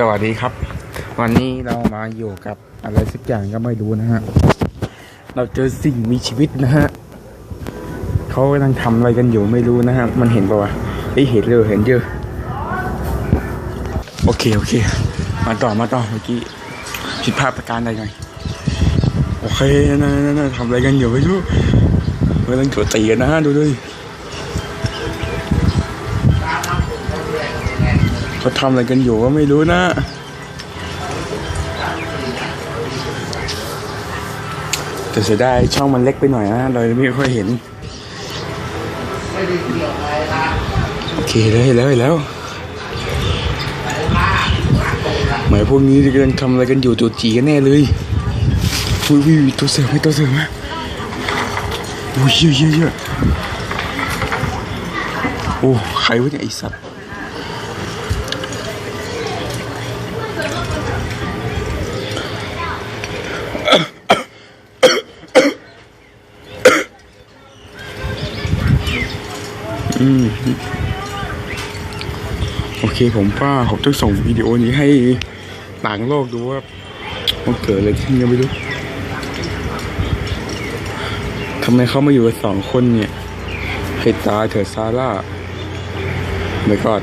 สวัสดีครับ วันนี้เรามาอยู่กับอะไรสักอย่างก็ไม่รู้นะฮะ เราเจอสิ่งมีชีวิตนะฮะเขากำลังทำอะไรกันอยู่ไม่รู้นะฮะ มันเห็นปะวะไอเห็นเลยเห็นเยอะ โอเคโอเค มาต่อมาต่อเมื่อกี้ผิดพลาดประการใดไงโอเคนะนะนะทำอะไรกันอยู่ไม่รู้กำลังโจตีกันนะฮะดูด้ เขาทำอะไรกันอยู่ก็ไม่รู้นะ แต่เสียดายช่องมันเล็กไปหน่อยนะเราไม่ค่อยเห็น โอเคแล้วเห็นแล้วเห็นแล้วหมายพวกนี้กำลังทำอะไรกันอยู่ตัวจีกันแน่เลยอุ้ยอุ้ยตัวเสือไหมตัวเสือไหมอุ้ยเยอะเยอะเยอะโอ้ใครวะเนี่ยไอสัตว์ โอเคผมว่าผมจะส่งวิดีโอนี้ให้ต่างโลกดูว่ามันเกิดอะไรขึ้นกันไม่รู้ทำไมเขามาอยู่กันสองคนเนี่ยให้ตายเถอะซาร่าไม่กอด